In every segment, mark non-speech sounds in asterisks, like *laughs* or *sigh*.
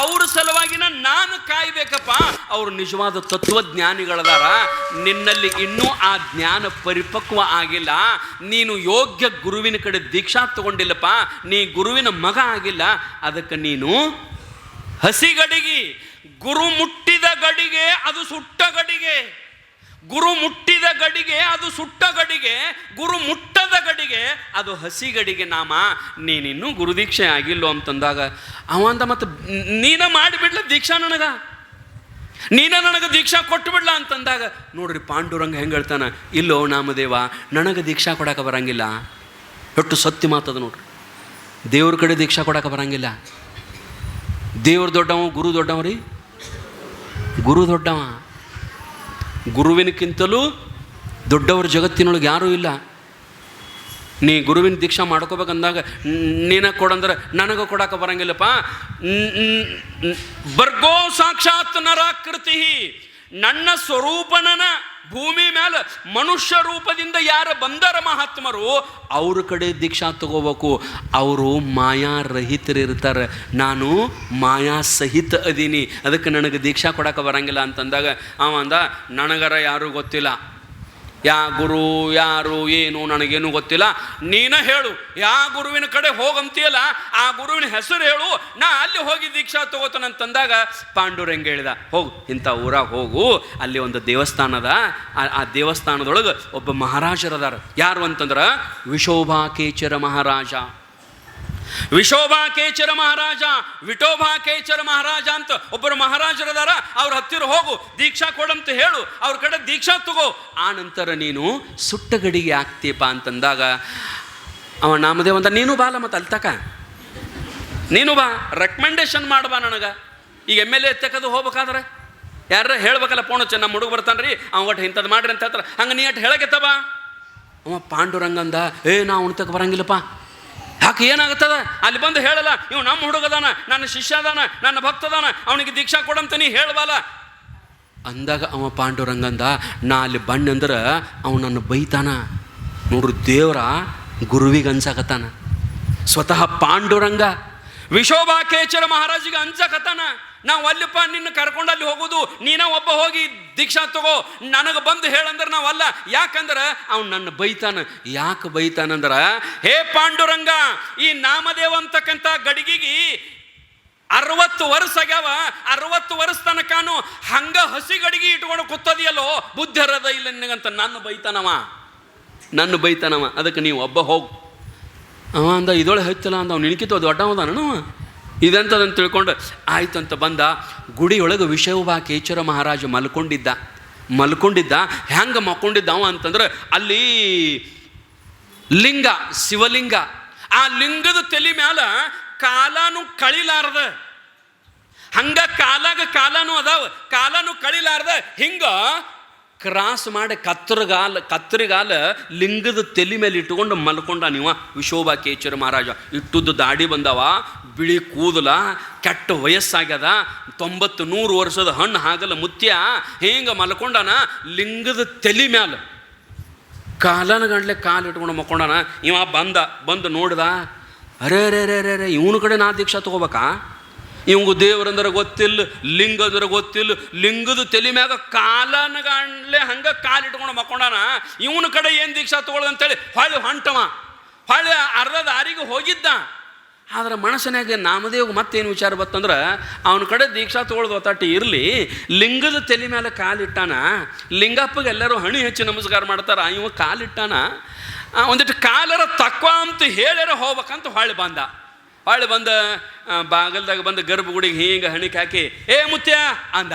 ಅವ್ರ ಸಲುವಾಗಿನ ನಾನು ಕಾಯ್ಬೇಕಪ್ಪ. ಅವರು ನಿಜವಾದ ತತ್ವಜ್ಞಾನಿಗಳದಾರ. ನಿನ್ನಲ್ಲಿ ಇನ್ನೂ ಆ ಜ್ಞಾನ ಪರಿಪಕ್ವ ಆಗಿಲ್ಲ. ನೀನು ಯೋಗ್ಯ ಗುರುವಿನ ಕಡೆ ದೀಕ್ಷಾ ತಗೊಂಡಿಲ್ಲಪ್ಪ. ನೀ ಗುರುವಿನ ಮಗ ಆಗಿಲ್ಲ. ಅದಕ್ಕೆ ನೀನು ಹಸಿಗಡಿಗಿ ಗುರು ಮುಟ್ಟಿದ ಗಡಿಗೆ, ಅದು ಸುಟ್ಟ ಗಡಿಗೆ. ಗುರು ಮುಟ್ಟಿದ ಗಡಿಗೆ ಅದು ಸುಟ್ಟ ಗಡಿಗೆ, ಗುರು ಮುಟ್ಟದ ಗಡಿಗೆ ಅದು ಹಸಿ ಗಡಿಗೆ ನಾಮ. ನೀನಿನ್ನೂ ಗುರುದೀಕ್ಷೆ ಆಗಿಲ್ಲೋ ಅಂತಂದಾಗ ಅವ ಅಂತ ಮತ್ತೆ ನೀನ ಮಾಡಿಬಿಡ್ಲ ದೀಕ್ಷಾ ನನಗ. ನೀನ ನನಗೆ ದೀಕ್ಷಾ ಕೊಟ್ಟು ಬಿಡ್ಲ ಅಂತಂದಾಗ ನೋಡ್ರಿ ಪಾಂಡುರಂಗ ಹೆಂಗೆ ಹೇಳ್ತಾನ, ಇಲ್ಲೋ ನಾಮದೇವ, ನನಗೆ ದೀಕ್ಷಾ ಕೊಡಕ್ಕೆ ಬರಂಗಿಲ್ಲ. ಒಟ್ಟು ಸತ್ಯ ಮಾತದ ನೋಡ್ರಿ. ದೇವ್ರ ಕಡೆ ದೀಕ್ಷಾ ಕೊಡಕ್ಕೆ ಬರಂಗಿಲ್ಲ. ದೇವ್ರ ದೊಡ್ಡವ, ಗುರು ದೊಡ್ಡವ ರೀ. ಗುರು ದೊಡ್ಡವ. ಗುರುವಿನಕ್ಕಿಂತಲೂ ದೊಡ್ಡವ್ರ ಜಗತ್ತಿನೊಳಗೆ ಯಾರೂ ಇಲ್ಲ. ನೀ ಗುರುವಿನ ದೀಕ್ಷಾ ಮಾಡ್ಕೋಬೇಕಂದಾಗ ನೀನಾಗ ಕೊಡಂದ್ರೆ ನನಗೆ ಕೊಡಕ್ಕೆ ಬರಂಗಿಲ್ಲಪ್ಪ. ಬರ್ಗೋ ಸಾಕ್ಷಾತ್ ನರಾಕೃತಿ ನನ್ನ ಸ್ವರೂಪನನ ಭೂಮಿ ಮೇಲೆ ಮನುಷ್ಯ ರೂಪದಿಂದ ಯಾರು ಬಂದರ ಮಹಾತ್ಮರು, ಅವ್ರ ಕಡೆ ದೀಕ್ಷಾ ತಗೋಬೇಕು. ಅವರು ಮಾಯಾ ರಹಿತರಿರ್ತಾರೆ ನಾನು ಮಾಯಾ ಸಹಿತ ಅದೀನಿ. ಅದಕ್ಕೆ ನನಗೆ ದೀಕ್ಷಾ ಕೊಡಕ್ಕೆ ಬರಂಗಿಲ್ಲ ಅಂತಂದಾಗ ಅವ ಅಂದ ನನಗರ ಯಾರೂ ಗೊತ್ತಿಲ್ಲ. ಯಾ ಗುರು, ಯಾರು, ಏನು, ನನಗೇನು ಗೊತ್ತಿಲ್ಲ. ನೀನ ಹೇಳು. ಯಾ ಗುರುವಿನ ಕಡೆ ಹೋಗಂತೀಯಲ್ಲ, ಆ ಗುರುವಿನ ಹೆಸರು ಹೇಳು. ನಾ ಅಲ್ಲಿ ಹೋಗಿ ದೀಕ್ಷಾ ತಗೋತಾನಂತಂದಾಗ ಪಾಂಡುರಂಗ ಹೇಳಿದ, ಹೋಗು, ಇಂಥ ಊರಾಗ ಹೋಗು. ಅಲ್ಲಿ ಒಂದು ದೇವಸ್ಥಾನದ ಆ- ಆ ದೇವಸ್ಥಾನದೊಳಗೆ ಒಬ್ಬ ಮಹಾರಾಜರದಾರ. ಯಾರು ಅಂತಂದ್ರೆ ವಿಶೋಭಾಕೇಚರ ಮಹಾರಾಜ. ವಿಶೋಭಾ ಕೇಚರ ಮಹಾರಾಜ ವಿಠೋಬಾ ಕೇಚರ ಮಹಾರಾಜ ಅಂತ ಒಬ್ಬರು ಮಹಾರಾಜರದಾರ ಅವ್ರ ಹತ್ತಿರ ಹೋಗು, ದೀಕ್ಷಾ ಕೊಡಂತ ಹೇಳು, ಅವ್ರ ಕಡೆ ದೀಕ್ಷಾ ತಗೋ. ಆ ನಂತರ ನೀನು ಸುಟ್ಟ ಗಡಿಗೆ ಆಗ್ತೀಯಪ್ಪ ಅಂತಂದಾಗ, ಅವ ನಾಮದೇವ ಅಂತ, ನೀನು ಬಾಲ ಮತ್ತೆ ಅಲ್ತಕ ನೀನು ಬಾ ರೆಕಮೆಂಡೇಶನ್ ಮಾಡ್ಬಾ ನನಗೆ. ಈಗ ಎಂ ಎಲ್ ಎ ತೆಗೆದು ಹೋಗ್ಬೇಕಾದ್ರೆ? ಯಾರ ಹೇಳ್ಬೇಕಲ್ಲ, ಪೋಣ ಚೆನ್ನ ನಮ್ಮ ಹುಡುಗ ಬರ್ತಾನ್ರಿ, ಅವ ಒಟ್ಟು ಇಂಥದ್ದು ಮಾಡ್ರಿ ಅಂತ ಹೇಳ್ತಾರೆ. ಹಂಗೆ ನೀ ಅಟ್ ಹೇಳಕ್ಕೆ ಅವ ಪಾಂಡುರಂಗಂದ, ಏ ನಾ ಉಣ್ತಕ್ಕೆ ಬರಂಗಿಲ್ಲಪ್ಪ. ಏನಾಗುತ್ತದ? ಅಲ್ಲಿ ಬಂದು ಹೇಳಲ್ಲ, ಇವ್ ನಮ್ಮ ಹುಡುಗದಾನ, ನನ್ನ ಶಿಷ್ಯ ಅದಾನ ನನ್ನ ಭಕ್ತದಾನ, ಅವನಿಗೆ ದೀಕ್ಷಾ ಕೊಡಂತ ನೀ ಹೇಳಬಲ್ಲ ಅಂದಾಗ ಅವ ಪಾಂಡುರಂಗಂದ, ನಾ ಅಲ್ಲಿ ಬಣ್ಣಂದ್ರೆ ಅವ ನನ್ನ ಬೈತಾನ. ನೋಡ್ರಿ ದೇವ್ರ ಗುರುವಿಗೆ ಅನ್ಸಾಕತ್ತಾನ. ಸ್ವತಃ ಪಾಂಡುರಂಗ ವಿಶೋಭಾಕೇಶ್ವರ ಮಹಾರಾಜಿಗೆ ಅನ್ಸಕತ್ತಾನ. ನಾವು ಅಲ್ಲಪ್ಪ ನಿನ್ನ ಕರ್ಕೊಂಡು ಅಲ್ಲಿ ಹೋಗೋದು, ನೀನ ಒಬ್ಬ ಹೋಗಿ ದೀಕ್ಷಾ ತಗೋ, ನನಗೆ ಬಂದು ಹೇಳಂದ್ರೆ ನಾವಲ್ಲ. ಯಾಕಂದ್ರೆ ಅವ್ನು ನನ್ನ ಬೈತಾನ. ಯಾಕೆ ಬೈತಾನಂದ್ರ, ಹೇ ಪಾಂಡುರಂಗ, ಈ ನಾಮದೇವ ಅಂತಕ್ಕಂಥ ಗಡಿಗೆಗಿ ಅರವತ್ತು ವರ್ಷ ಆಗ್ಯಾವ. ಅರವತ್ತು ವರ್ಷ ತನಕನು ಹಂಗ ಹಸಿ ಗಡಿಗೆ ಇಟ್ಕೊಂಡು ಕೂತದಿಯಲ್ಲೋ, ಬುದ್ಧಿ ಹರದ ಇಲ್ಲ ನಿನಗಂತ. ನನ್ನ ಬೈತಾನವ. ನನ್ನ ಬೈತಾನವ. ಅದಕ್ಕೆ ನೀವು ಒಬ್ಬ ಹೋಗು. ಅವ ಅಂದ ಇದೊಳೆ ಹಚ್ಚಲ್ಲ ಅಂದ. ಅವ್ನು ನಿಣಕಿತ್ತು ಅದು ಅವ. ಇದಂತದಂತ ತಿಳ್ಕೊಂಡು ಅಂತ ಬಂದ, ಗುಡಿಯೊಳಗೆ ವಿಷಯವಾ ಕೇಚರ ಮಹಾರಾಜ ಮಲ್ಕೊಂಡಿದ್ದ. ಮಲ್ಕೊಂಡಿದ್ದ? ಹೆಂಗೆ ಮಲ್ಕೊಂಡಿದ್ದಾವ ಅಂತಂದ್ರೆ, ಅಲ್ಲಿ ಲಿಂಗ, ಶಿವಲಿಂಗ. ಆ ಲಿಂಗದ ತಲೆ ಮ್ಯಾಲ ಕಾಲಾನು ಕಳಿಲಾರದ. ಹಂಗ ಕಾಲಾಗ ಕಾಲಾನು ಅದಾವ. ಕಾಲಾನು ಕಳಿಲಾರ್ದ. ಹಿಂಗ ಕ್ರಾಸ್ ಮಾಡಿ ಕತ್ರಗಾಲ ಕತ್ರಿಗಾಲ ಲಿಂಗದ ತಲೆ ಮೇಲೆ ಇಟ್ಕೊಂಡು ಮಲ್ಕೊಂಡ ನೀವ ವಿಶೋಭಾ ಕೇಚರ ಮಹಾರಾಜ. ಇಟ್ಟುದ್ದು ದಾಡಿ ಬಂದವ, ಬಿಳಿ ಕೂದಲ, ಕೆಟ್ಟ ವಯಸ್ಸಾಗ್ಯದ ತೊಂಬತ್ತು ನೂರು ವರ್ಷದ ಹಣ್ಣು ಹಾಗಲ್ಲ ಮುತ್ಯ, ಹಿಂಗೆ ಮಲ್ಕೊಂಡನ ಲಿಂಗದ ತಲೆ ಮ್ಯಾಲ. ಕಾಲನ ಗಂಟ್ಲೆ ಕಾಲು ಇಟ್ಕೊಂಡು ಮಕ್ಕೊಂಡನ ಇವ ಬಂದ, ಬಂದು ನೋಡ್ದ, ಅರೆ ರೇ ರೇ ರೇ ರೇ ಇವನ ಕಡೆ ನಾ ದೀಕ್ಷಾ ತಗೋಬೇಕಾ? ಇವಂಗು ದೇವರಂದ್ರೆ ಗೊತ್ತಿಲ್ಲ ಲಿಂಗ ಗೊತ್ತಿಲ್ಲ, ಲಿಂಗದ ತಲೆ ಮ್ಯಾಗ ಹಂಗೆ ಹಂಗ ಕಾಲು ಇಟ್ಕೊಂಡು ಮಕ್ಕೊಂಡಾನ, ಇವನ ಕಡೆ ಏನು ದೀಕ್ಷಾ ತಗೊಳ್ಳೋದಂತೇಳಿ ಹೊಳೆ ಹೊಂಟವ. ಹೊಳೆ ಅರ್ಧ ದಾರಿಗೆ ಹೋಗಿದ್ದ. ಆದ್ರೆ ಮನಸ್ಸಿನಾಗೆ ನಾಮದೇವ್ ಮತ್ತೇನು ವಿಚಾರ ಬತ್ತಂದ್ರೆ, ಅವನ ಕಡೆ ದೀಕ್ಷಾ ತೊಗೊಳ್ದು ಒತ್ತಾಟಿ ಇರಲಿ, ಲಿಂಗದ ತಲೆ ಮೇಲೆ ಕಾಲಿಟ್ಟಾನ ಲಿಂಗಪ್ಪಗೆ ಎಲ್ಲರೂ ಹಣಿ ಹೆಚ್ಚಿ ನಮಸ್ಕಾರ ಮಾಡ್ತಾರ, ಇವ ಕಾಲಿಟ್ಟಾನ ಒಂದಿಟ್ಟು ಕಾಲರ ತಕ್ವ ಅಂತ ಹೇಳ್ಯಾರ ಹೋಗ್ಬೇಕಂತ ಹೊಳ್ಳಿ ಬಂದ. ಹೊಳ್ಳಿ ಬಂದ ಬಾಗಲ್ದಾಗ ಬಂದ ಗರ್ಭಗುಡಿಗೆ ಹಿಂಗೆ ಹಣಿಕೆ ಹಾಕಿ, ಏ ಮುತ್ಯ ಅಂದ.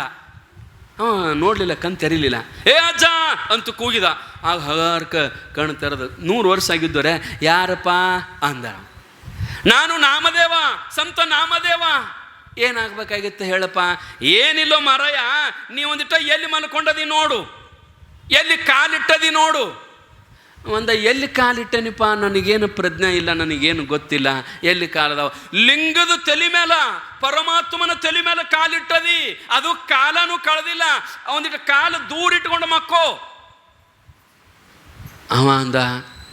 ಹಾಂ, ನೋಡಲಿಲ್ಲ, ಕಣ್ ತೆರೀಲಿಲ್ಲ. ಏ ಅಜ್ಜ, ಅಂತ ಕೂಗಿದ. ಆಗ ಹಗಾರ್ಕ ಕಣ್ ತೆರೆದು, ನೂರು ವರ್ಷ ಆಗಿದ್ದೋರೆ ಯಾರಪ್ಪ? ಅಂದ. ನಾನು ನಾಮದೇವ, ಸಂತ ನಾಮದೇವ. ಏನಾಗಬೇಕಾಗಿತ್ತು ಹೇಳಪ್ಪ? ಏನಿಲ್ಲೋ ಮರಯ, ನೀ ಒಂದಿಟ್ಟ ಎಲ್ಲಿ ಮಲ್ಕೊಂಡದಿ ನೋಡು, ಎಲ್ಲಿ ಕಾಲಿಟ್ಟದಿ ನೋಡು. ಒಂದ ಎಲ್ಲಿ ಕಾಲಿಟ್ಟನಿಪ್ಪ ನನಗೇನು ಪ್ರಜ್ಞೆ ಇಲ್ಲ, ನನಗೇನು ಗೊತ್ತಿಲ್ಲ. ಎಲ್ಲಿ ಕಾಲದ ಲಿಂಗದ ತಲೆ ಮೇಲೆ, ಪರಮಾತ್ಮನ ತಲೆ ಮೇಲೆ ಕಾಲಿಟ್ಟದಿ ಅದು ಕಾಲನೂ ಕಳೆದಿಲ್ಲ. ಒಂದಿಟ್ಟು ಕಾಲು ದೂರ ಇಟ್ಕೊಂಡು ಮಕ್ಕೋ. ಅವ ಅಂದ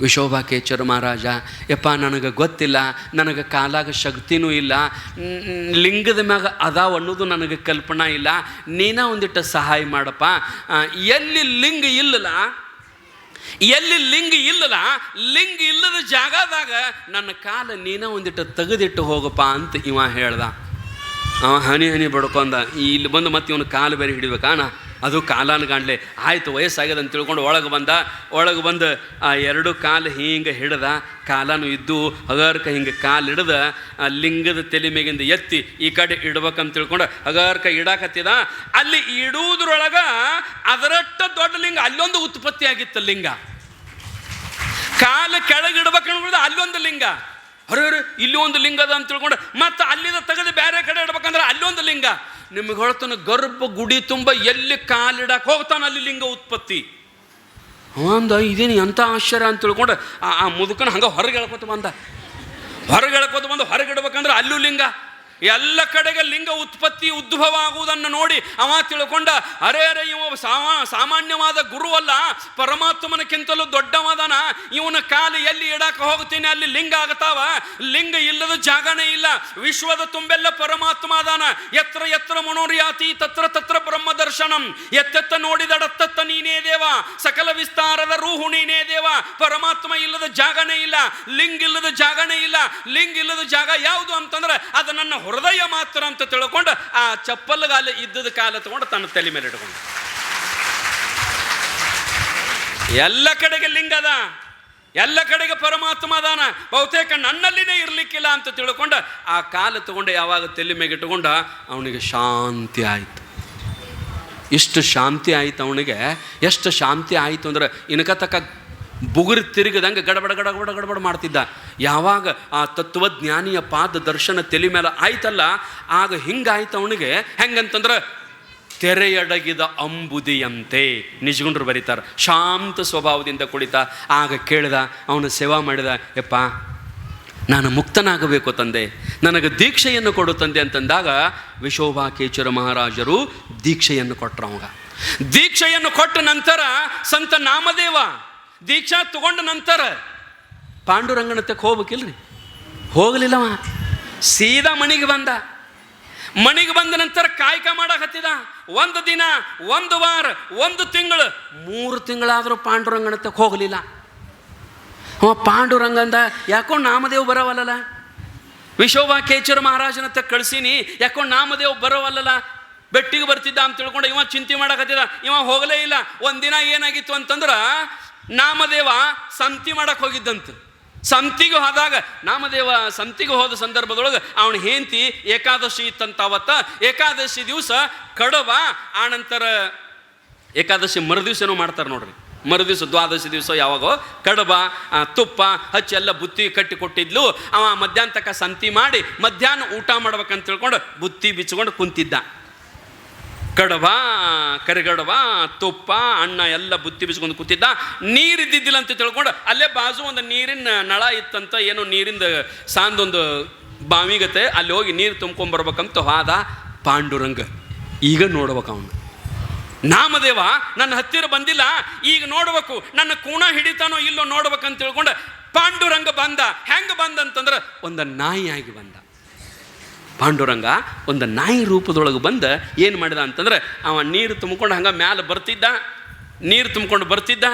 ವಿಶೋಭಾಕೇಶ್ವರ ಮಹಾರಾಜ, ಯಪ್ಪ, ನನಗೆ ಗೊತ್ತಿಲ್ಲ. ನನಗೆ ಕಾಲಾಗ ಶಕ್ತಿನೂ ಇಲ್ಲ. ಲಿಂಗದ ಮ್ಯಾಗ ಅದಾವ ಅನ್ನೋದು ನನಗೆ ಕಲ್ಪನಾ ಇಲ್ಲ. ನೀನ ಒಂದಿಟ್ಟು ಸಹಾಯ ಮಾಡಪ್ಪ. ಎಲ್ಲಿ ಲಿಂಗ ಇಲ್ಲಲ್ಲ ಎಲ್ಲಿ ಲಿಂಗ ಇಲ್ಲದ ಲಿಂಗ ಇಲ್ಲದ ಜಾಗದಾಗ ನನ್ನ ಕಾಲ ನೀನ ಒಂದಿಟ್ಟು ತೆಗೆದಿಟ್ಟು ಹೋಗಪ್ಪ ಅಂತ ಇವ ಹೇಳ್ದ. ಅವ ಹನಿ ಹನಿ ಬಡ್ಕೊಂಡ, ಇಲ್ಲಿ ಬಂದು ಮತ್ತೆ ಇವನು ಕಾಲು ಬೇರೆ ಹಿಡಿಬೇಕಾನ ಅದು ಕಾಲಾನುಗಾಂಡ್ಲೆ ಗಾಂಡ್ಲೆ ಆಯ್ತು, ವಯಸ್ಸಾಗ್ಯದ ಅಂತ ತಿಳ್ಕೊಂಡು ಒಳಗೆ ಬಂದ. ಒಳಗೆ ಬಂದು, ಆ ಎರಡು ಕಾಲು ಹಿಂಗೆ ಹಿಡ್ದ, ಕಾಲನು ಇದ್ದು, ಹಗರ್ಕ ಹಿಂಗೆ ಕಾಲು ಹಿಡ್ದ, ಆ ಲಿಂಗದ ತಲೆ ಮೇಗಿಂದ ಎತ್ತಿ ಈ ಕಡೆ ಇಡ್ಬೇಕಂತ ತಿಳ್ಕೊಂಡು ಹಗರ್ಕ ಇಡಾಕತ್ತಿದ. ಅಲ್ಲಿ ಇಡುವುದ್ರೊಳಗ ಅದರಟ್ಟ ದೊಡ್ಡ ಲಿಂಗ, ಅಲ್ಲೊಂದು ಉತ್ಪತ್ತಿ ಆಗಿತ್ತು ಲಿಂಗ. ಕಾಲು ಕೆಳಗಿಡ್ಬೇಕಂದ್ರೆ ಅಲ್ಲೊಂದು ಲಿಂಗ. ಅರೆ ಇಲ್ಲಿ ಒಂದು ಲಿಂಗದ ಅಂತ ತಿಳ್ಕೊಂಡು ಮತ್ತೆ ಅಲ್ಲಿಂದ ತೆಗೆದು ಬೇರೆ ಕಡೆ ಇಡ್ಬೇಕಂದ್ರೆ ಅಲ್ಲೊಂದು ಲಿಂಗ. ನಿಮಗೆ ಹೇಳ್ತಾನೆ, ಗರ್ಭ ಗುಡಿ ತುಂಬ ಎಲ್ಲಿ ಕಾಲಿಡಕ್ಕೆ ಹೋಗ್ತಾನೆ ಅಲ್ಲಿ ಲಿಂಗ ಉತ್ಪತ್ತಿ. ಅಂದ, ಇದೇನು ಎಂಥ ಆಶ್ಚರ್ಯ ಅಂತ ತಿಳ್ಕೊಂಡು. ಆ ಮುದುಕನ ಹಂಗೆ ಹೊರಗೆ ಹೇಳ್ಕೊತ ಬಂದ. ಹೊರಗೆ ಹೇಳ್ಕೊತ ಬಂದು ಹೊರಗೆ ಇಡ್ಬೇಕಂದ್ರೆ ಅಲ್ಲೂ ಲಿಂಗ. ಎಲ್ಲ ಕಡೆಗೆ ಲಿಂಗ ಉತ್ಪತ್ತಿ ಉದ್ಭವ ಆಗುವುದನ್ನು ನೋಡಿ ಅವ ತಿಳ್ಕೊಂಡ, ಅರೆ ಅರೆ, ಇವ ಸಾಮಾ, ಸಾಮಾನ್ಯವಾದ ಗುರು ಅಲ್ಲ, ಪರಮಾತ್ಮನಕ್ಕಿಂತಲೂ ದೊಡ್ಡವಾದನ. ಇವನ ಕಾಲು ಎಲ್ಲಿ ಇಡಾಕ ಹೋಗ್ತೀನಿ, ಅಲ್ಲಿ ಲಿಂಗ ಆಗತಾವ. ಲಿಂಗ ಇಲ್ಲದ ಜಾಗನೇ ಇಲ್ಲ. ವಿಶ್ವದ ತುಂಬೆಲ್ಲ ಪರಮಾತ್ಮ ಅದಾನ. ಎತ್ರ ಎತ್ರ ಮನೋರ್ಯಾತಿ, ತತ್ರ ತತ್ರ ಬ್ರಹ್ಮ ದರ್ಶನಂ ಎತ್ತೆತ್ತ ನೋಡಿದಡತ್ತತ್ತ ನೀನೇ ದೇವ. ಸಕಲ ವಿಸ್ತಾರದ ರೂಹು ನೀನೇ ದೇವ. ಪರಮಾತ್ಮ ಇಲ್ಲದ ಜಾಗನೇ ಇಲ್ಲ. ಲಿಂಗ್ ಇಲ್ಲದ ಜಾಗನೇ ಇಲ್ಲ. ಲಿಂಗ್ ಇಲ್ಲದ ಜಾಗ ಯಾವುದು ಅಂತಂದ್ರೆ, ಅದು ನನ್ನ ಹೃದಯ ಮಾತ್ರ ಅಂತ ತಿಳ್ಕೊಂಡು ಆ ಚಪ್ಪಲ್ಗಾಲ ಇದ್ದದ ಕಾಲ ತಗೊಂಡು ತನ್ನ ತಲೆ ಮೇಲೆ ಇಟ್ಕೊಂಡು. ಎಲ್ಲ ಕಡೆಗೆ ಲಿಂಗದ ಎಲ್ಲ ಕಡೆಗೆ ಪರಮಾತ್ಮ ಅದಾನ. ಬಹುತೇಕ ನನ್ನಲ್ಲಿನೇ ಇರಲಿಕ್ಕಿಲ್ಲ ಅಂತ ತಿಳ್ಕೊಂಡು ಆ ಕಾಲು ತಗೊಂಡು ಯಾವಾಗ ತಲೆ ಮೇಲೆ ಇಟ್ಕೊಂಡ ಅವನಿಗೆ ಶಾಂತಿ ಆಯ್ತು. ಇಷ್ಟು ಶಾಂತಿ ಆಯ್ತು ಅವನಿಗೆ. ಎಷ್ಟು ಶಾಂತಿ ಆಯಿತು ಅಂದ್ರೆ ಇನ್ಕ ತಕ್ಕ ಬುಗುರಿ ತಿರುಗದಂಗೆ ಗಡಬಡ ಗಡಬಡ ಗಡಬಡ ಮಾಡ್ತಿದ್ದ. ಯಾವಾಗ ಆ ತತ್ವಜ್ಞಾನಿಯ ಪಾದ ದರ್ಶನ ತಲೆ ಮೇಲೆ ಆಯ್ತಲ್ಲ, ಆಗ ಹಿಂಗಾಯ್ತು ಅವನಿಗೆ ಹೆಂಗಂತಂದ್ರೆ ತೆರೆಯಡಗಿದ ಅಂಬುದಿಯಂತೆ. ನಿಜಗುಂಡ್ರು ಬರೀತಾರೆ, ಶಾಂತ ಸ್ವಭಾವದಿಂದ ಕುಳಿತ. ಆಗ ಕೇಳಿದ, ಅವನು ಸೇವಾ ಮಾಡಿದ, ಯಪ್ಪ, ನಾನು ಮುಕ್ತನಾಗಬೇಕು ತಂದೆ, ನನಗೆ ದೀಕ್ಷೆಯನ್ನು ಕೊಡು ತಂದೆ ಅಂತಂದಾಗ ವಿಶೋಭಾಕೇಶ್ವರ ಮಹಾರಾಜರು ದೀಕ್ಷೆಯನ್ನು ಕೊಟ್ಟರು ಅವಾಗ. ದೀಕ್ಷೆಯನ್ನು ಕೊಟ್ಟ ನಂತರ ಸಂತ ನಾಮದೇವ. ದೀಕ್ಷಾ ತಗೊಂಡ ನಂತರ ಪಾಂಡುರಂಗನತ್ತಕ್ಕೆ ಹೋಗ್ಬೇಕಿಲ್ರಿ? ಹೋಗಲಿಲ್ಲವ. ಸೀದಾ ಮಣಿಗೆ ಬಂದ. ಮಣಿಗೆ ಬಂದ ನಂತರ ಕಾಯಕ ಮಾಡಕತ್ತಿದ. ಒಂದು ದಿನ, ಒಂದು ವಾರ, ಒಂದು ತಿಂಗಳು, ಮೂರು ತಿಂಗಳಾದರೂ ಪಾಂಡುರಂಗನತ್ತಕ್ಕೆ ಹೋಗಲಿಲ್ಲ. ಅವ ಪಾಂಡುರಂಗಂದ ಯಾಕೋ ನಾಮದೇವ್ ಬರವಲ್ಲಲ್ಲ ವಿಶೋಭಾಕೇಶ್ವರ ಮಹಾರಾಜನತ್ತ ಕಳಿಸೀನಿ, ಯಾಕೋ ನಾಮದೇವ್ ಬರೋವಲ್ಲಲ್ಲ ಬೆಟ್ಟಿಗೆ ಬರ್ತಿದ್ದ ಅಂತ ತಿಳ್ಕೊಂಡು ಇವ ಚಿಂತೆ ಮಾಡಕತ್ತಿದ. ಇವ ಹೋಗಲೇ ಇಲ್ಲ. ಒಂದಿನ ಏನಾಗಿತ್ತು ಅಂತಂದ್ರೆ ನಾಮದೇವ ಸಂತಿ ಮಾಡಕ್ಕೆ ಹೋಗಿದ್ದಂತ. ಸಂತಿಗೆ ಹೋದಾಗ ನಾಮದೇವ ಸಂತಿಗೆ ಹೋದ ಸಂದರ್ಭದೊಳಗೆ ಅವನು ಹೆಂಡತಿ ಏಕಾದಶಿ ಇತ್ತಂತ ಅವತ್ತ ಏಕಾದಶಿ ದಿವಸ ಕಡವ ಆನಂತರ ಏಕಾದಶಿ ಮರುದಿವ್ಸ ಏನೋ ಮಾಡ್ತಾರೆ ನೋಡ್ರಿ. ಮರುದಿವಸ ದ್ವಾದಶಿ ದಿವಸ ಯಾವಾಗೋ ಕಡಬ ತುಪ್ಪ, ಹಚ್ಚಿ ಎಲ್ಲ ಬುತ್ತಿ ಕಟ್ಟಿ ಕೊಟ್ಟಿದ್ಲು. ಅವ ಮಧ್ಯಾಹ್ನ ತಕ್ಕ ಸಂತಿ ಮಾಡಿ ಮಧ್ಯಾಹ್ನ ಊಟ ಮಾಡ್ಬೇಕಂತ ತಿಳ್ಕೊಂಡು ಬುತ್ತಿ ಬಿಚ್ಕೊಂಡು ಕುಂತಿದ್ದ. ಕಡಬ ಕರಿಗಡವ, ತುಪ್ಪ ಅಣ್ಣ ಎಲ್ಲ ಬುತ್ತಿ ಬಿಸ್ಕೊಂಡು ಕೂತಿದ್ದ. ನೀರಿದ್ದಿದ್ದಿಲ್ಲ ಅಂತ ತಿಳ್ಕೊಂಡು ಅಲ್ಲೇ ಬಾಜು ಒಂದು ನೀರಿನ ನಳ ಇತ್ತಂತ ಏನೋ ನೀರಿಂದ ಸಾಂದೊಂದು ಬಾವಿಗತೆ ಅಲ್ಲಿ ಹೋಗಿ ನೀರು ತುಂಬ್ಕೊಂಬರ್ಬೇಕಂತ ಹಾದ ಪಾಂಡುರಂಗ. ಈಗ ನೋಡ್ಬೇಕು ಅವನು. ನಾಮದೇವ, ನನ್ನ ಹತ್ತಿರ ಬಂದಿಲ್ಲ. ಈಗ ನೋಡ್ಬೇಕು. ನನ್ನ ಕೋಣ ಹಿಡಿತಾನೋ ಇಲ್ಲೋ ನೋಡ್ಬೇಕಂತ ತಿಳ್ಕೊಂಡು ಪಾಂಡುರಂಗ ಬಂದ. ಹೆಂಗೆ ಬಂದ ಅಂತಂದ್ರೆ, ಒಂದು ನಾಯಿಯಾಗಿ ಬಂದ. ಪಾಂಡುರಂಗ ಒಂದು ನಾಯಿ ರೂಪದೊಳಗೆ ಬಂದು ಏನು ಮಾಡಿದ ಅಂತಂದ್ರೆ ಅವ ನೀರು ತುಂಬಿಕೊಂಡು ಹಂಗೆ ಮ್ಯಾಲೆ ಬರ್ತಿದ್ದ, ನೀರು ತುಂಬಿಕೊಂಡು ಬರ್ತಿದ್ದ.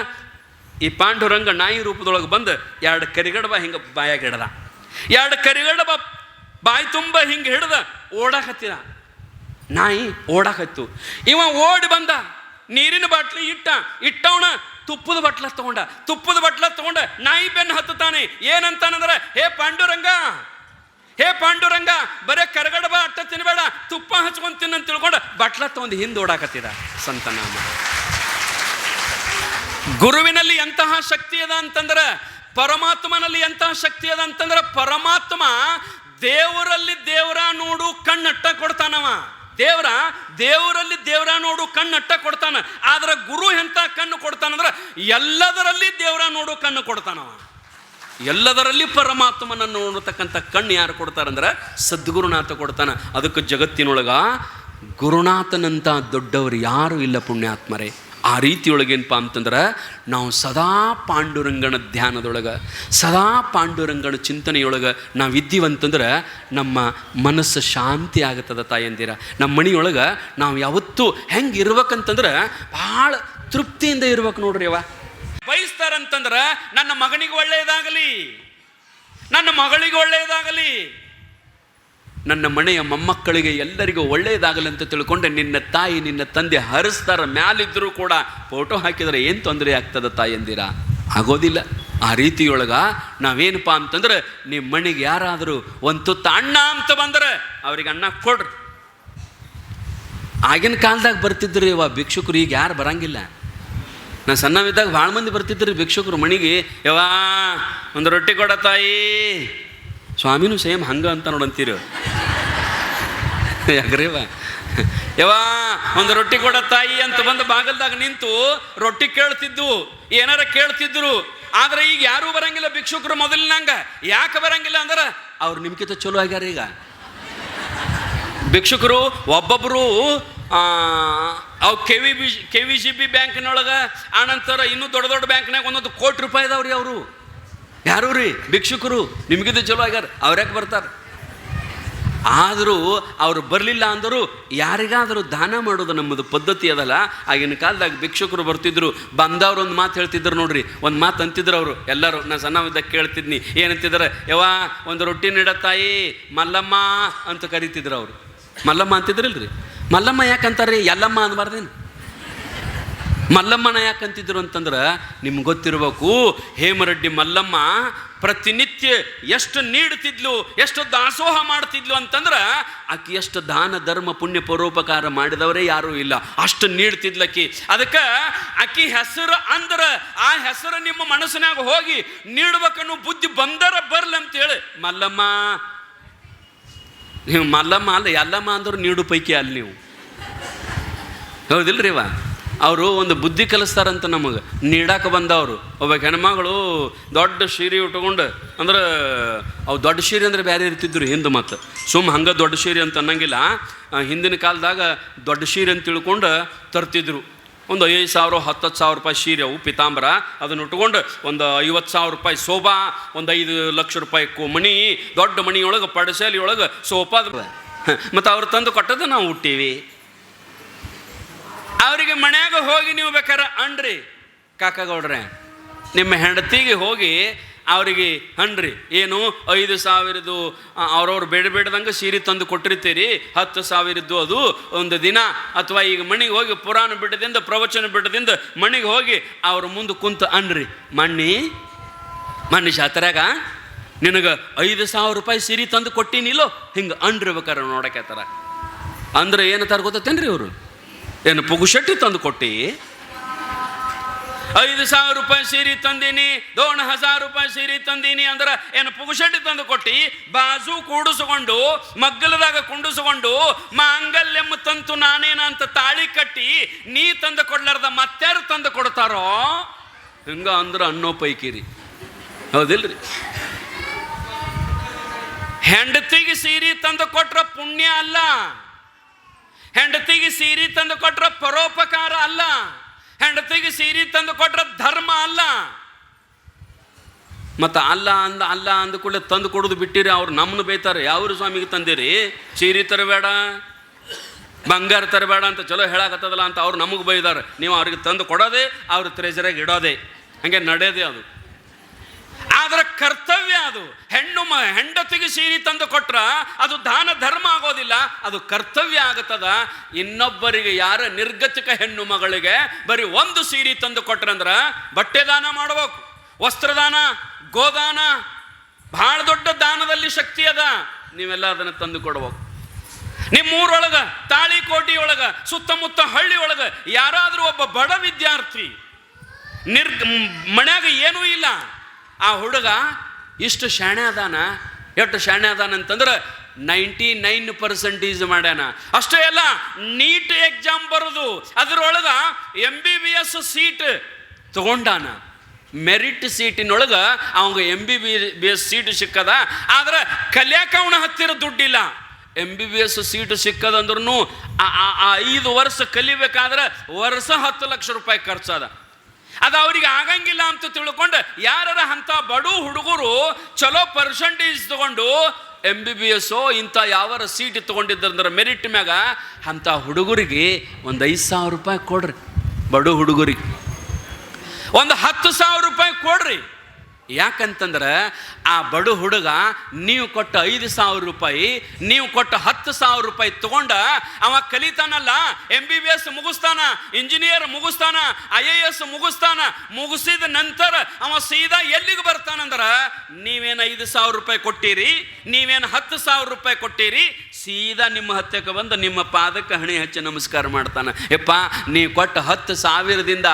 ಈ ಪಾಂಡುರಂಗ ನಾಯಿ ರೂಪದೊಳಗೆ ಬಂದು ಎರಡು ಕರಿಗಡಬ ಹಿಂಗೆ ಬಾಯಾಗ ಹಿಡ್ದ. ಎರಡು ಕರಿಗಡಬ ಬಾಯಿ ತುಂಬ ಹಿಂಗೆ ಹಿಡ್ದ, ಓಡಾಕತ್ತಿದ. ನಾಯಿ ಓಡಾಕತ್ತು. ಇವ ಓಡಿ ಬಂದ, ನೀರಿನ ಬಾಟ್ಲಿ ಇಟ್ಟ ಇಟ್ಟವಣ ತುಪ್ಪದ ಬಟ್ಲ ತಗೊಂಡ, ತುಪ್ಪದ ಬಟ್ಲ ತಗೊಂಡ ನಾಯಿ ಬೆನ್ನು ಹತ್ತುತ್ತಾನೆ. ಏನಂತಾನಂದ್ರೆ ಹೇ ಪಾಂಡುರಂಗ ಹೇ ಪಾಂಡುರಂಗ, ಬರೇ ಕರಗಡಬ ಅಟ್ಟ ತಿನ್ಬೇಡ, ತುಪ್ಪ ಹಚ್ಕೊಂಡು ತಿನ್ನಂತ ತಿಳ್ಕೊಂಡು ಬಟ್ಲ ತಗೊಂಡು ಹಿಂದೆ ಓಡಾಕತ್ತಿದ ಸಂತನಾಮ. ಗುರುವಿನಲ್ಲಿ ಎಂತಹ ಶಕ್ತಿ ಅದ ಅಂತಂದ್ರೆ, ಪರಮಾತ್ಮನಲ್ಲಿ ಎಂತಹ ಶಕ್ತಿ ಅದ ಅಂತಂದ್ರೆ, ಪರಮಾತ್ಮ ದೇವರಲ್ಲಿ ದೇವರ ನೋಡು ಕಣ್ಣಟ್ಟ ಕೊಡ್ತಾನವ. ದೇವರ ದೇವರಲ್ಲಿ ದೇವರ ನೋಡು ಕಣ್ಣಟ್ಟ ಕೊಡ್ತಾನ. ಆದ್ರೆ ಗುರು ಎಂತ ಕಣ್ಣು ಕೊಡ್ತಾನಂದ್ರೆ, ಎಲ್ಲದರಲ್ಲಿ ದೇವರ ನೋಡು ಕಣ್ಣು ಕೊಡ್ತಾನವ. ಎಲ್ಲದರಲ್ಲಿ ಪರಮಾತ್ಮನನ್ನು ನೋಡತಕ್ಕಂಥ ಕಣ್ಣು ಯಾರು ಕೊಡ್ತಾರಂದ್ರೆ ಸದ್ಗುರುನಾಥ ಕೊಡ್ತಾನೆ. ಅದಕ್ಕೆ ಜಗತ್ತಿನೊಳಗ ಗುರುನಾಥನಂಥ ದೊಡ್ಡವರು ಯಾರು ಇಲ್ಲ ಪುಣ್ಯಾತ್ಮರೇ. ಆ ರೀತಿಯೊಳಗೇನಪ್ಪ ಅಂತಂದ್ರೆ ನಾವು ಸದಾ ಪಾಂಡುರಂಗನ ಧ್ಯಾನದೊಳಗೆ, ಸದಾ ಪಾಂಡುರಂಗನ ಚಿಂತನೆಯೊಳಗೆ ನಾವು ಇದ್ದೀವಂತಂದ್ರೆ ನಮ್ಮ ಮನಸ್ಸು ಶಾಂತಿ ಆಗತ್ತದ ತಾಯಂದಿರ ನಮ್ಮ ಮನೆಯೊಳಗೆ ನಾವು ಯಾವತ್ತೂ ಹೆಂಗೆ ಇರ್ಬೇಕಂತಂದ್ರೆ ಭಾಳ ತೃಪ್ತಿಯಿಂದ ಇರ್ಬೇಕು ನೋಡ್ರಿ ಅವ. ಬಯಸ್ತಾರಂತಂದ್ರೆ ನನ್ನ ಮಗನಿಗೆ ಒಳ್ಳೆಯದಾಗಲಿ, ನನ್ನ ಮಗಳಿಗೆ ಒಳ್ಳೆಯದಾಗಲಿ, ನನ್ನ ಮನೆಯ ಮೊಮ್ಮಕ್ಕಳಿಗೆ ಎಲ್ಲರಿಗೂ ಒಳ್ಳೆಯದಾಗಲಿ ಅಂತ ತಿಳ್ಕೊಂಡೆ, ನಿನ್ನ ತಾಯಿ ನಿನ್ನ ತಂದೆ ಹರಿಸ್ತಾರ, ಮ್ಯಾಲಿದ್ರೂ ಕೂಡ ಫೋಟೋ ಹಾಕಿದರೆ ಏನು ತೊಂದರೆ ಆಗ್ತದ ತಾಯಂದಿರ ಆಗೋದಿಲ್ಲ. ಆ ರೀತಿಯೊಳಗ ನಾವೇನಪ್ಪ ಅಂತಂದ್ರೆ ನಿಮ್ಮ ಮನೆಗೆ ಯಾರಾದರೂ ಒಂದು ತುತ್ತ ಅಣ್ಣ ಅಂತ ಬಂದ್ರೆ ಅವ್ರಿಗೆ ಅಣ್ಣ ಕೊಡ್ರಿ. ಆಗಿನ ಕಾಲದಾಗ ಬರ್ತಿದ್ರಿ ಇವ ಭಿಕ್ಷುಕರು ಈಗ ಯಾರು ಬರಂಗಿಲ್ಲ. ನಾ ಸಣ್ಣವಿದ್ದಾಗ ಭಾಳ ಮಂದಿ ಬರ್ತಿದ್ರಿ ಭಿಕ್ಷುಕರು ಮಣಿಗೆ. ಯವಾ ಒಂದು ರೊಟ್ಟಿ ಕೊಡ ತಾಯಿ. ಸ್ವಾಮಿನೂ ಸೇಮ್ ಹಂಗ ಅಂತ ನೋಡಂತೀರು. *laughs* ಯಾಕ್ರೇವ ಯವಾ ಒಂದು ರೊಟ್ಟಿ ಕೊಡ ತಾಯಿ ಅಂತ ಬಂದು ಬಾಗಲ್ದಾಗ ನಿಂತು ರೊಟ್ಟಿ ಕೇಳ್ತಿದ್ದು. ಏನಾರ ಕೇಳ್ತಿದ್ರು. ಆದ್ರೆ ಈಗ ಯಾರೂ ಬರಂಗಿಲ್ಲ ಭಿಕ್ಷುಕರು ಮೊದಲಿನಂಗ. ಯಾಕೆ ಬರಂಗಿಲ್ಲ ಅಂದ್ರೆ ಅವ್ರು ನಿಮ್ಕಿಂತ ಚಲೋ ಆಗ್ಯಾರ ಈಗ. ಭಿಕ್ಷುಕರು ಒಬ್ಬೊಬ್ಬರು ಅವು K V B K V G B ಬ್ಯಾಂಕಿನೊಳಗೆ ಆನಂತರ ಇನ್ನೂ ದೊಡ್ಡ ದೊಡ್ಡ ಬ್ಯಾಂಕ್ನಾಗ ಒಂದೊಂದು ಕೋಟಿ ರೂಪಾಯಿ ಇದಾವ್ರಿ ಅವರು. ಯಾರು ರೀ? ಭಿಕ್ಷುಕರು. ನಿಮಗಿದು ಚಲೋ ಆಗ್ಯಾರ. ಅವ್ರ್ಯಾಕೆ ಬರ್ತಾರೆ? ಆದರೂ ಅವರು ಬರಲಿಲ್ಲ ಅಂದರೂ ಯಾರಿಗಾದರೂ ದಾನ ಮಾಡೋದು ನಮ್ಮದು ಪದ್ಧತಿ ಅದಲ್ಲ. ಆಗಿನ ಕಾಲದಾಗ ಭಿಕ್ಷುಕರು ಬರ್ತಿದ್ರು. ಬಂದವ್ರು ಒಂದು ಮಾತು ಹೇಳ್ತಿದ್ರು ನೋಡ್ರಿ. ಒಂದು ಮಾತು ಅಂತಿದ್ರು ಅವರು. ಎಲ್ಲರೂ ನಾನು ಸಣ್ಣವಿದ್ದಾಗ ಕೇಳ್ತಿದ್ನಿ. ಏನಂತಿದ್ದಾರೆ? ಯವಾ ಒಂದು ರೊಟ್ಟಿ ನೀಡ ತಾಯಿ, ಮಲ್ಲಮ್ಮ ಅಂತ ಕರಿತಿದ್ರು ಅವರು. ಮಲ್ಲಮ್ಮ ಅಂತಿದ್ರಲ್ರಿ? ಮಲ್ಲಮ್ಮ ಯಾಕಂತಾರೆ? ಎಲ್ಲಮ್ಮ ಅನ್ಬಾರ್ದೇನು ಮಲ್ಲಮ್ಮನ ಯಾಕಂತಿದ್ರು ಅಂತಂದ್ರೆ ನಿಮ್ಗೆ ಗೊತ್ತಿರಬೇಕು, ಹೇಮರೆಡ್ಡಿ ಮಲ್ಲಮ್ಮ ಪ್ರತಿನಿತ್ಯ ಎಷ್ಟು ನೀಡ್ತಿದ್ಲು ಎಷ್ಟು ದಾಸೋಹ ಮಾಡ್ತಿದ್ಲು ಅಂತಂದ್ರೆ ಆಕೆ ಎಷ್ಟು ದಾನ, ಧರ್ಮ, ಪುಣ್ಯ, ಪರೋಪಕಾರ ಮಾಡಿದವರೇ ಯಾರೂ ಇಲ್ಲ. ಅಷ್ಟು ನೀಡ್ತಿದ್ಲಕ್ಕಿ ಅದಕ್ಕೆ ಆಕಿ ಹೆಸರು ಅಂದ್ರೆ ಆ ಹೆಸರು ನಿಮ್ಮ ಮನಸ್ಸಿನಾಗ ಹೋಗಿ ನೀಡ್ಬೇಕನ್ನೋ ಬುದ್ಧಿ ಬಂದರ ಬರ್ಲಂತೇಳಿ. ಮಲ್ಲಮ್ಮ ನೀವು ಮಲ್ಲಮ್ಮ ಅಲ್ಲ ಎಲ್ಲಮ್ಮ ಅಂದ್ರೆ ನೀಡು ಪೈಕಿ ಅಲ್ಲಿ ನೀವು. ಹೌದಿಲ್ರಿ ವಾ ಅವರು ಒಂದು ಬುದ್ಧಿ ಕಲಿಸ್ತಾರಂತ ನಮಗೆ. ನೀಡಕ್ಕೆ ಬಂದವರು. ಒಬ್ಬ ಹೆಣ್ಮಗಳು ದೊಡ್ಡ ಸೀರೆ ಉಟ್ಕೊಂಡು, ಅಂದ್ರೆ, ಅವು ದೊಡ್ಡ ಸೀರೆ ಅಂದ್ರೆ ಬೇರೆ ಇರ್ತಿದ್ರು ಹಿಂದೆ ಮತ್ತು ಸುಮ್ಮ ಹಂಗೆ ದೊಡ್ಡ ಸೀರೆ ಅಂತ ಅನ್ನಂಗಿಲ್ಲ. ಹಿಂದಿನ ಕಾಲದಾಗ ದೊಡ್ಡ ಸೀರೆ ಅಂತ ತಿಳ್ಕೊಂಡು ತರ್ತಿದ್ರು. ಒಂದು ಐದು ಸಾವಿರ, ಹತ್ತತ್ತು ಸಾವಿರ ರೂಪಾಯಿ ಸೀರೆ, ಅವು ಪಿತಾಂಬರ. ಅದನ್ನು ಉಟ್ಕೊಂಡು ಒಂದು ಐವತ್ತು ಸಾವಿರ ರೂಪಾಯಿ ಸೋಫಾ ಒಂದು ಐದು ಲಕ್ಷ ರೂಪಾಯಿ ಮಣಿ, ದೊಡ್ಡ ಮಣಿಯೊಳಗೆ, ಪಡಸೆಲಿಯೊಳಗೆ ಸೋಫಾ. ಮತ್ತು ಅವ್ರು ತಂದು ಕೊಟ್ಟದ್ದು ನಾವು ಹುಟ್ಟೀವಿ. ಅವರಿಗೆ ಮನ್ಯಾಗ ಹೋಗಿ ನೀವು ಬೇಕಾರೆ ಅನ್ರಿ ಕಾಕಗೌಡ್ರೆ. ನಿಮ್ಮ ಹೆಂಡತಿಗೆ ಹೋಗಿ ಅವರಿಗೆ, ಹಣ್ರಿ, ಏನು ಐದು ಸಾವಿರದ್ದು ಅವ್ರವ್ರು ಬೇಡ ಬೇಡದಂಗೆ ಸೀರೆ ತಂದು ಕೊಟ್ಟಿರ್ತೀರಿ, ಹತ್ತು ಸಾವಿರದ್ದು ಅದು ಒಂದು ದಿನ. ಅಥವಾ ಈಗ ಮಣಿಗೆ ಹೋಗಿ ಪುರಾಣ ಬಿಡದಿಂದ, ಪ್ರವಚನ ಬಿಡದಿಂದ ಮಣಿಗೆ ಹೋಗಿ ಅವ್ರ ಮುಂದೆ ಕುಂತು, ಅನ್ರಿ, ಮಣ್ಣಿ ಮಣ್ಣಿ ಶಾತ್ರಾಗ ನಿನಗೆ ಐದು ಸಾವಿರ ರೂಪಾಯಿ ಸೀರೆ ತಂದು ಕೊಟ್ಟಿನಿಲ್ಲೋ, ಹಿಂಗೆ ಅಂಡ್ರಿಬೇಕಾರೆ ನೋಡಕ್ಕೆ ಅಂದ್ರೆ ಏನು ಗೊತ್ತೇನ್ರಿ ಇವರು? ಏನು ಪುಗುಶೆಟ್ಟಿ ತಂದು ಕೊಟ್ಟಿ? ಐದು ಸಾವಿರ ರೂಪಾಯಿ ಸೀರೆ ತಂದೀನಿ, ದೋಣ ಹಜಾರ್ ರೂಪಾಯಿ ಸೀರೆ ತಂದೀನಿ ಅಂದ್ರೆ ಏನು ಪುಗುಶೆಟ್ಟಿ ತಂದು ಕೊಟ್ಟು, ಬಾಜು ಕೂಡಿಸಿಕೊಂಡು, ಮಗ್ಗಲದಾಗ ಕುಂಡಿಸಿಕೊಂಡು ಮಾಂಗಲ್ಯಮ್ಮ ತಂತು ನಾನೇನ ಅಂತ ತಾಳಿ ಕಟ್ಟಿ, ನೀ ತಂದು ಕೊಡ್ಲಾರ್ದ ಮತ್ತಾರು ತಂದು ಕೊಡ್ತಾರೋ? ಹಿಂಗ ಅಂದ್ರೆ ಅನ್ನೋ ಪೈಕಿರಿ. ಹೌದಿಲ್ರಿ? ಹೆಂಡತಿಗೆ ಸೀರೆ ತಂದು ಕೊಟ್ರ ಪುಣ್ಯ ಅಲ್ಲ. ಹೆಂಡತಿಗೆ ಸೀರೆ ತಂದು ಕೊಟ್ರ ಪರೋಪಕಾರ ಅಲ್ಲ. ಹೆಂಡತಿಗೆ ಸೀರೆ ತಂದು ಕೊಟ್ರ ಧರ್ಮ ಅಲ್ಲ. ಮತ್ತು ಅಲ್ಲ ಅಂದ ಅಲ್ಲ ಅಂದ ಕೂಡಲೇ ತಂದು ಕೊಡೋದು ಬಿಟ್ಟಿರಿ, ಅವ್ರು ನಮ್ಮನ್ನು ಬೈತಾರೆ. ಯಾವ ಸ್ವಾಮಿಗೆ ತಂದಿರಿ? ಸೀರೆ ತರಬೇಡ, ಬಂಗಾರ ತರಬೇಡ ಅಂತ ಚಲೋ ಹೇಳಕತ್ತದಲ್ಲ ಅಂತ ಅವ್ರು ನಮಗೆ ಬೈದಾರೆ. ನೀವು ಅವ್ರಿಗೆ ತಂದು ಕೊಡೋದೇ, ಅವ್ರ ತ್ರೇಜರಾಗಿ ಇಡೋದೇ. ಹಾಗೆ ನಡೆಯೋದೇ ಅದು. ಆದ್ರೆ ಕರ್ತವ್ಯ ಅದು. ಹೆಣ್ಣು ಮ, ಹೆಂಡತಿಗೆ ಸೀರೆ ತಂದು ಕೊಟ್ರ ಅದು ದಾನ ಧರ್ಮ ಆಗೋದಿಲ್ಲ, ಅದು ಕರ್ತವ್ಯ ಆಗತ್ತದ. ಇನ್ನೊಬ್ಬರಿಗೆ ಯಾರ ನಿರ್ಗತಿಕ ಹೆಣ್ಣು ಮಗಳಿಗೆ ಬರೀ ಒಂದು ಸೀರೆ ತಂದು ಕೊಟ್ರಂದ್ರ ಬಟ್ಟೆ ದಾನ ಮಾಡಬೇಕು ವಸ್ತ್ರದಾನ ಗೋದಾನ ಬಹಳ ದೊಡ್ಡ ದಾನದಲ್ಲಿ ಶಕ್ತಿ ಅದ. ನೀವೆಲ್ಲ ಅದನ್ನು ತಂದು ಕೊಡ್ಬೇಕು. ನಿಮ್ಮೂರೊಳಗ ತಾಳಿಕೋಟಿ ಒಳಗ ಸುತ್ತಮುತ್ತ ಹಳ್ಳಿ ಒಳಗ ಯಾರಾದರೂ ಒಬ್ಬ ಬಡ ವಿದ್ಯಾರ್ಥಿ, ನಿರ್ಗ, ಮನ್ಯಾಗ ಏನೂ ಇಲ್ಲ. ಆ ಹುಡುಗ ಇಷ್ಟು ಶಾಣೆ ಅದಾನ? ಎಷ್ಟು ಶಾಣೆ ಅದಾನ ಅಂತಂದ್ರೆ ನೈಂಟಿ ನೈನ್ ಪರ್ಸೆಂಟೇಜ್ ಮಾಡ್ಯಾನ. ಅಷ್ಟೇ ಅಲ್ಲ, ನೀಟ್ ಎಕ್ಸಾಮ್ ಬರೋದು ಅದರೊಳಗೆ M B B S seat ತಗೊಂಡಾನ. Merit ಸೀಟಿನೊಳಗೆ ಅವಂಗ M B B S seat ಸಿಕ್ಕದ. ಆದ್ರೆ ಕಲಿಯಾಕ ಅವನ ಹತ್ತಿರ ದುಡ್ಡಿಲ್ಲ. M B B S seat ಸಿಕ್ಕದಂದ್ರೂ ಆ ಐದು ವರ್ಷ ಕಲಿಬೇಕಾದ್ರೆ ವರ್ಷ ಹತ್ತು ಲಕ್ಷ ರೂಪಾಯಿ ಖರ್ಚದ ಅದು ಅವ್ರಿಗೆ ಆಗಂಗಿಲ್ಲ ಅಂತ ತಿಳ್ಕೊಂಡು ಯಾರ ಅಂಥ ಬಡು ಹುಡುಗರು ಚಲೋ ಪರ್ಸಂಟೇಜ್ ತಗೊಂಡು ಎಂ ಬಿ ಬಿ ಎಸ್ಸೋ ಇಂಥ ಯಾವಾರ ಸೀಟ್ ತೊಗೊಂಡಿದ್ದಂದ್ರೆ ಮೆರಿಟ್ ಮ್ಯಾಗ ಅಂಥ ಹುಡುಗರಿಗೆ ಒಂದು ಐದು ಸಾವಿರ ರೂಪಾಯಿ ಕೊಡ್ರಿ. ಬಡು ಹುಡುಗರಿಗೆ. ಒಂದು ಹತ್ತು ಸಾವಿರ ರೂಪಾಯಿ ಕೊಡ್ರಿ. ಯಾಕಂತಂದ್ರೆ ಆ ಬಡು ಹುಡುಗ ನೀವು ಕೊಟ್ಟ ಐದು ಸಾವಿರ ರೂಪಾಯಿ, ನೀವು ಕೊಟ್ಟ ಹತ್ತು ಸಾವಿರ ರೂಪಾಯಿ ತಗೊಂಡ ಅವ ಕಲಿತಾನಲ್ಲ ಎಂ ಬಿ ಬಿ ಎಸ್ ಮುಗಿಸ್ತಾನ ಇಂಜಿನಿಯರ್ ಮುಗಿಸ್ತಾನ ಐ ಎ ಎಸ್ ಮುಗಿಸ್ತಾನ, ಮುಗಿಸಿದ ನಂತರ ಅವ ಸೀದಾ ಎಲ್ಲಿಗೆ ಬರ್ತಾನಂದ್ರ, ನೀವೇನು ಐದು ಸಾವಿರ ರೂಪಾಯಿ ಕೊಟ್ಟಿರಿ, ನೀವೇನು ಹತ್ತು ಸಾವಿರ ರೂಪಾಯಿ ಕೊಟ್ಟಿರಿ ಸೀದಾ ನಿಮ್ಮ ಹತ್ತಕ್ಕೆ ಬಂದು ನಿಮ್ಮ ಪಾದಕ್ಕೆ ಹಣೆ ಹಚ್ಚಿ ನಮಸ್ಕಾರ ಮಾಡ್ತಾನೆ. ಯಪ್ಪ, ನೀ ಕೊಟ್ಟ ಹತ್ತು ಸಾವಿರದಿಂದ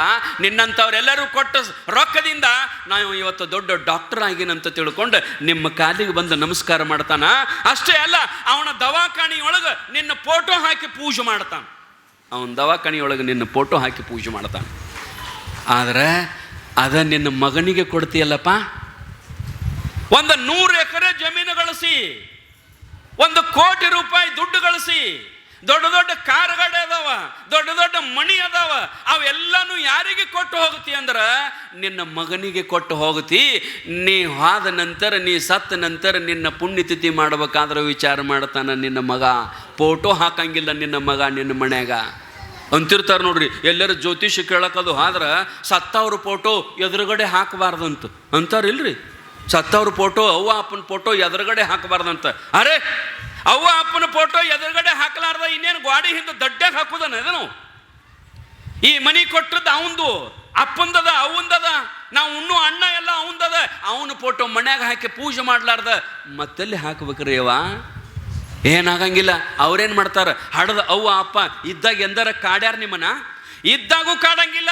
ನಿನ್ನಂಥವ್ರೆಲ್ಲರೂ ಕೊಟ್ಟ ರೊಕ್ಕದಿಂದ ನಾವು ಇವತ್ತು ದೊಡ್ಡ ಡಾಕ್ಟರ್ ಆಗಿನಂತ ತಿಳ್ಕೊಂಡು ನಿಮ್ಮ ಕಾಲಿಗೆ ಬಂದು ನಮಸ್ಕಾರ ಮಾಡ್ತಾನ. ಅಷ್ಟೇ ಅಲ್ಲ, ಅವನ ದವಾಖಾನಿಯೊಳಗೆ ನಿನ್ನ ಫೋಟೋ ಹಾಕಿ ಪೂಜೆ ಮಾಡ್ತಾನೆ. ಅವನ ದವಾಖಾನಿಯೊಳಗೆ ನಿನ್ನ ಫೋಟೋ ಹಾಕಿ ಪೂಜೆ ಮಾಡ್ತಾನೆ. ಆದರೆ ಅದ ನಿನ್ನ ಮಗನಿಗೆ ಕೊಡ್ತೀಯಲ್ಲಪ್ಪ? ಒಂದು ನೂರು ಎಕರೆ ಜಮೀನು ಗಳಿಸಿ ಒಂದು ಕೋಟಿ ರೂಪಾಯಿ ದುಡ್ಡು ಗಳಿಸಿ, ದೊಡ್ಡ ದೊಡ್ಡ ಕಾರ್ಗಡೆ ಅದಾವ, ದೊಡ್ಡ ದೊಡ್ಡ ಮಣಿ ಅದಾವ, ಅವೆಲ್ಲನೂ ಯಾರಿಗೆ ಕೊಟ್ಟು ಹೋಗುತ್ತಿ ಅಂದ್ರೆ, ನಿನ್ನ ಮಗನಿಗೆ ಕೊಟ್ಟು ಹೋಗುತ್ತಿ. ನೀ ಹಾದ ನಂತರ, ನೀ ಸತ್ತ ನಂತರ ನಿನ್ನ ಪುಣ್ಯತಿಥಿ ಮಾಡ್ಬೇಕಾದ್ರೆ ವಿಚಾರ ಮಾಡ್ತಾನೆ ನಿನ್ನ ಮಗ. ಫೋಟೋ ಹಾಕಂಗಿಲ್ಲ ನಿನ್ನ ಮಗ ನಿನ್ನ ಮನ್ಯಾಗ. ಅಂತಿರ್ತಾರೆ ನೋಡ್ರಿ, ಎಲ್ಲರೂ ಜ್ಯೋತಿಷ ಕೇಳಕ್ಕದು ಆದ್ರೆ ಸತ್ತವ್ರ ಫೋಟೋ ಎದುರುಗಡೆ ಹಾಕಬಾರ್ದಂತ. ಅಂತಾರಿಲ್ರಿ? ಸತ್ತವ್ರ ಫೋಟೋ ಅವ್ವ ಅಪ್ಪನ ಫೋಟೋ ಎದುರುಗಡೆ ಹಾಕಬಾರ್ದಂತ. ಅರೆ, ಅವ್ವ ಅಪ್ಪನ ಫೋಟೋ ಎದುರುಗಡೆ ಹಾಕಲಾರ್ದ ಇನ್ನೇನು ಗಾಡಿ ಹಿಂದೆ ದಡ್ಡಾಗ ಹಾಕುದನ ಇದನು ಈ ಮನಿ ಕೊಟ್ಟದ್ದು ಅವಂದು, ಅಪ್ಪಂದದ, ಅವಂದದ, ನಾವು ಉಣ್ಣು ಅಣ್ಣ ಎಲ್ಲ ಅವಂದದ. ಅವನ ಫೋಟೋ ಮನ್ಯಾಗ ಹಾಕಿ ಪೂಜೆ ಮಾಡ್ಲಾರ್ದ. ಮತ್ತೆಲ್ಲಿ ಹಾಕ್ಬೇಕ್ರಿ ಅವ ಏನಾಗಂಗಿಲ್ಲ, ಅವ್ರೇನು ಮಾಡ್ತಾರೆ? ಹಡದ ಅವ್ವ ಅಪ್ಪ ಇದ್ದಾಗ ಎಂದರ ಕಾಡ್ಯಾರ ನಿಮ್ಮನ್ನ? ಇದ್ದಾಗೂ ಕಾಡಂಗಿಲ್ಲ.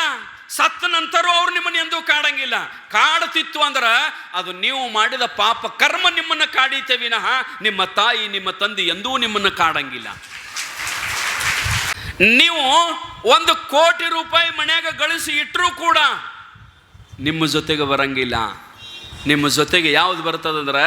ಸತ್ತ ನಂತರ ಅವ್ರು ನಿಮ್ಮನ್ನ ಎಂದೂ ಕಾಡಂಗಿಲ್ಲ. ಕಾಡುತ್ತಿತ್ತು ಅಂದ್ರೆ ಅದು ನೀವು ಮಾಡಿದ ಪಾಪ ಕರ್ಮ ನಿಮ್ಮನ್ನ ಕಾಡೀತೆ ವಿನಃ ನಿಮ್ಮ ತಾಯಿ, ನಿಮ್ಮ ತಂದೆ ಎಂದೂ ನಿಮ್ಮನ್ನ ಕಾಡಂಗಿಲ್ಲ. ನೀವು ಒಂದು ಕೋಟಿ ರೂಪಾಯಿ ಮನ್ಯಾಗ ಗಳಿಸಿ ಇಟ್ಟರೂ ಕೂಡ ನಿಮ್ಮ ಜೊತೆಗೆ ಬರಂಗಿಲ್ಲ. ನಿಮ್ಮ ಜೊತೆಗೆ ಯಾವ್ದು ಬರ್ತದಂದ್ರೆ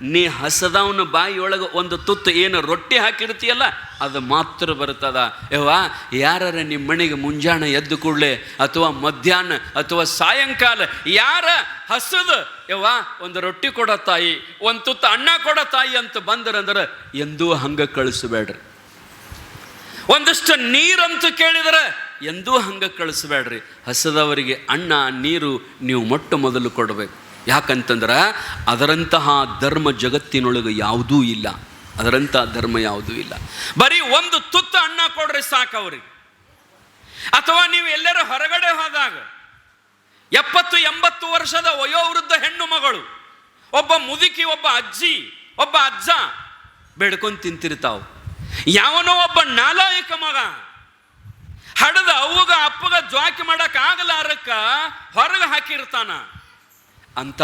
ನೀ ಹಸದವನ ಬಾಯಿಯೊಳಗೆ ಒಂದು ತುತ್ತು ಏನು ರೊಟ್ಟಿ ಹಾಕಿರ್ತೀಯಲ್ಲ, ಅದು ಮಾತ್ರ ಬರ್ತದ ಯವ್ವಾ ಯಾರ ನಿಮ್ಮ ಮನೆಗೆ ಮುಂಜಾನೆ ಎದ್ದು ಕೂಡಲೆ, ಅಥವಾ ಮಧ್ಯಾಹ್ನ, ಅಥವಾ ಸಾಯಂಕಾಲ, ಯಾರ ಹಸದು, ಯವ್ವಾ, ಒಂದು ರೊಟ್ಟಿ ಕೊಡೋ ತಾಯಿ, ಒಂದು ತುತ್ತು ಅನ್ನ ಕೊಡೋ ತಾಯಿ ಅಂತ ಬಂದ್ರಂದ್ರೆ ಎಂದೂ ಹಂಗೆ ಕಳಿಸ್ಬೇಡ್ರಿ. ಒಂದಷ್ಟು ನೀರಂತೂ ಕೇಳಿದರೆ ಎಂದೂ ಹಂಗೆ ಕಳಿಸ್ಬೇಡ್ರಿ. ಹಸದವರಿಗೆ ಅನ್ನ, ನೀರು ನೀವು ಮೊಟ್ಟ ಮೊದಲು ಕೊಡಬೇಕು. ಯಾಕಂತಂದ್ರೆ ಅದರಂತಹ ಧರ್ಮ ಜಗತ್ತಿನೊಳಗೆ ಯಾವುದೂ ಇಲ್ಲ. ಅದರಂತಹ ಧರ್ಮ ಯಾವುದೂ ಇಲ್ಲ. ಬರೀ ಒಂದು ತುತ್ತು ಅನ್ನ ಕೊಡ್ರಿ ಸಾಕು ಅವ್ರಿಗೆ. ಅಥವಾ ನೀವು ಎಲ್ಲರೂ ಹೊರಗಡೆ ಹೋದಾಗ ಎಪ್ಪತ್ತು, ಎಂಬತ್ತು ವರ್ಷದ ವಯೋವೃದ್ಧ ಹೆಣ್ಣು ಮಗಳು, ಒಬ್ಬ ಮುದುಕಿ, ಒಬ್ಬ ಅಜ್ಜಿ, ಒಬ್ಬ ಅಜ್ಜ ಬೇಡ್ಕೊಂಡು ತಿಂತಿರ್ತಾವ. ಯಾವನೋ ಒಬ್ಬ ನಾಲಾಯಕ ಮಗ ಹಡದ ಅವ್ಗ ಅಪ್ಪಗ ಜ್ವಾಕಿ ಮಾಡಕ್ ಆಗಲಾರಕ್ಕ ಹೊರಗೆ ಹಾಕಿರ್ತಾನ. ಅಂತ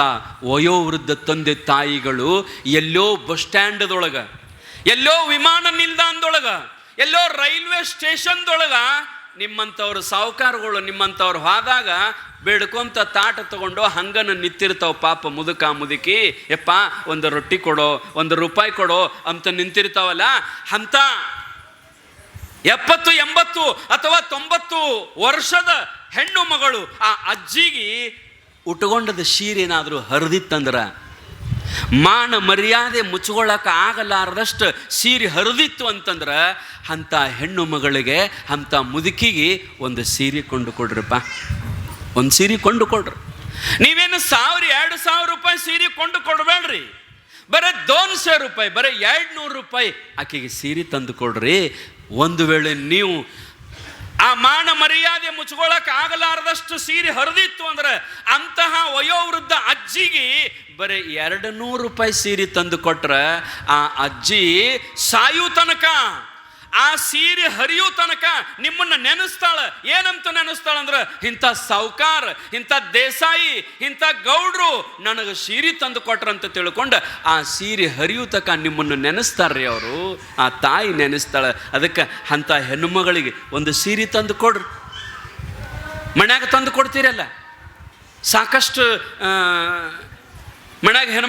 ವಯೋವೃದ್ಧ ತಂದೆ ತಾಯಿಗಳು ಎಲ್ಲೋ ಬಸ್ ಸ್ಟ್ಯಾಂಡ್ದೊಳಗ, ಎಲ್ಲೋ ವಿಮಾನ ನಿಲ್ದಾಣದೊಳಗ, ಎಲ್ಲೋ ರೈಲ್ವೆ ಸ್ಟೇಷನ್ದೊಳಗ ನಿಮ್ಮಂಥವ್ರು ಸಾಹುಕಾರಗಳು ನಿಮ್ಮಂಥವ್ರು ಹೋದಾಗ ಬೇಡ್ಕೊಂತ ತಾಟ ತಗೊಂಡು ಹಂಗನ ನಿಂತಿರ್ತಾವ ಪಾಪ ಮುದುಕ ಮುದುಕಿ. ಯಪ್ಪ, ಒಂದು ರೊಟ್ಟಿ ಕೊಡೋ, ಒಂದು ರೂಪಾಯಿ ಕೊಡೋ ಅಂತ ನಿಂತಿರ್ತಾವಲ್ಲ, ಅಂತ ಎಪ್ಪತ್ತು, ಎಂಬತ್ತು ಅಥವಾ ತೊಂಬತ್ತು ವರ್ಷದ ಹೆಣ್ಣು ಮಗಳು ಆ ಅಜ್ಜಿಗೆ ಉಟ್ಕೊಂಡದ ಸೀರೆನಾದರೂ ಹರಿದಿತ್ತಂದ್ರೆ? ಮಾನ ಮರ್ಯಾದೆ ಮುಚ್ಕೊಳ್ಳೋಕೆ ಆಗಲಾರದಷ್ಟು ಸೀರೆ ಹರಿದಿತ್ತು ಅಂತಂದ್ರೆ ಅಂಥ ಹೆಣ್ಣು ಮಗಳಿಗೆ, ಅಂಥ ಮುದುಕಿಗೆ ಒಂದು ಸೀರೆ ಕೊಂಡು ಕೊಡ್ರಪ್ಪ. ಒಂದು ಸೀರೆ ಕೊಂಡು ಕೊಡ್ರಿ. ನೀವೇನು ಸಾವಿರ, ಎರಡು ಸಾವಿರ ರೂಪಾಯಿ ಸೀರೆ ಕೊಂಡು ಕೊಡಬೇಡ್ರಿ. ಬರೀ ಸಾವಿರ ರೂಪಾಯಿ, ಬರೀ ಎರಡು ನೂರು ರೂಪಾಯಿ. ಆಕೆಗೆ ಸೀರೆ ತಂದು ಕೊಡ್ರಿ. ಒಂದು ವೇಳೆ ನೀವು ಆ ಮಾನ ಮರ್ಯಾದೆ ಮುಚ್ಕೊಳಕ್ ಆಗಲಾರದಷ್ಟು ಸೀರೆ ಹರಿದಿತ್ತು ಅಂದ್ರೆ ಅಂತಹ ವಯೋವೃದ್ಧ ಅಜ್ಜಿಗೆ ಬರೀ ಎರಡು ನೂರು ರೂಪಾಯಿ ಸೀರೆ ತಂದು ಕೊಟ್ರೆ ಆ ಅಜ್ಜಿ ಸಾಯು ತನಕ ಆ ಸೀರೆ ಹರಿಯೋ ತನಕ ನಿಮ್ಮನ್ನ ನೆನೆಸ್ತಾಳ. ಏನಂತ ನೆನೆಸ್ತಾಳ ಅಂದ್ರೆ, ಇಂಥ ಸಾವುಕಾರ, ಇಂಥ ದೇಸಾಯಿ, ಇಂಥ ಗೌಡ್ರು ನನಗೆ ಸೀರೆ ತಂದು ಕೊಟ್ರಂತ ತಿಳ್ಕೊಂಡು ಆ ಸೀರೆ ಹರಿಯೋ ತನಕ ನಿಮ್ಮನ್ನು ನೆನೆಸ್ತಾರ್ರಿ ಅವರು. ಆ ತಾಯಿ ನೆನೆಸ್ತಾಳೆ. ಅದಕ್ಕೆ ಅಂಥ ಹೆಣ್ಣುಮಗಳಿಗೆ ಒಂದು ಸೀರೆ ತಂದು ಕೊಡ್ರಿ. ಮನ್ಯಾಗ ತಂದು ಕೊಡ್ತೀರಲ್ಲ? ಸಾಕಷ್ಟು ಮನ್ಯಾಗ ಹೆಣ್ಣು